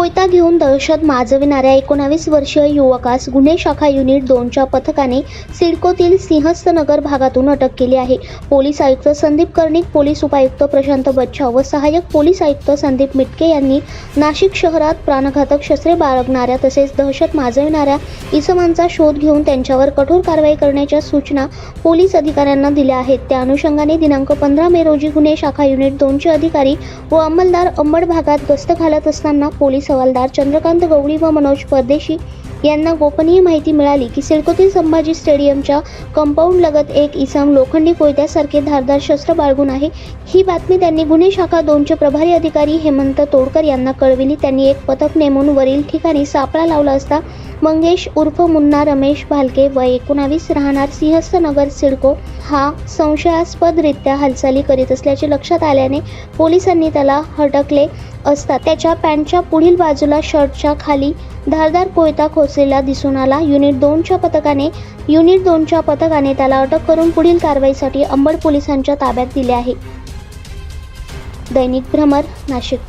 कोयता घेऊन दहशत माजविणाऱ्या एकोणावीस वर्षीय युवकास गुन्हे शाखा युनिट दोनच्या पथकाने सिडकोतील सिंहस्थनगर भागातून अटक केली आहे. पोलीस आयुक्त संदीप कर्णिक पोलीस उपायुक्त प्रशांत बच्छा व सहाय्यक पोलीस आयुक्त संदीप मिटके यांनी नाशिक शहरात प्राणघातक शस्त्रे बाळगणाऱ्या तसेच दहशत माजविणाऱ्या इसमांचा शोध घेऊन त्यांच्यावर कठोर कारवाई करण्याच्या सूचना पोलीस अधिकाऱ्यांना दिल्या आहेत. त्या अनुषंगाने दिनांक पंधरा मे रोजी गुन्हे शाखा युनिट दोनचे अधिकारी व अंमलदार अंबड भागात गस्त घालत असताना पोलीस हवालदार चंद्रकांत गवळी व मनोज परदेशी यांना गोपनीय माहिती मिळाली की सिडकोतील संभाजी स्टेडियमच्या कंपाऊंड लगत एक इसम लोखंडी कोयत्यासारखे धारदार शस्त्र बाळगून आहे. ही बातमी त्यांनी गुन्हे शाखा दोनचे प्रभारी अधिकारी हेमंत तोडकर यांना कळविली. त्यांनी एक पथक नेमून वरील ठिकाणी सापळा लावला असता मंगेश उर्फ मुन्ना रमेश भालके व एकोणावीस राहणार सिंहस्थनगर सिडको हा संशयास्पदरित्या हालचाली करीत असल्याचे लक्षात आल्याने पोलिसांनी त्याला हटकले असता त्याच्या पॅन्टच्या पुढील बाजूला शर्टच्या खाली धारदार कोयता खोचलेला दिसून आला. युनिट दोनच्या पथकाने युनिट दोनच्या पथकाने त्याला अटक करून पुढील कारवाईसाठी अंबड पोलिसांच्या ताब्यात दिले आहे. दैनिक भ्रमर नाशिक.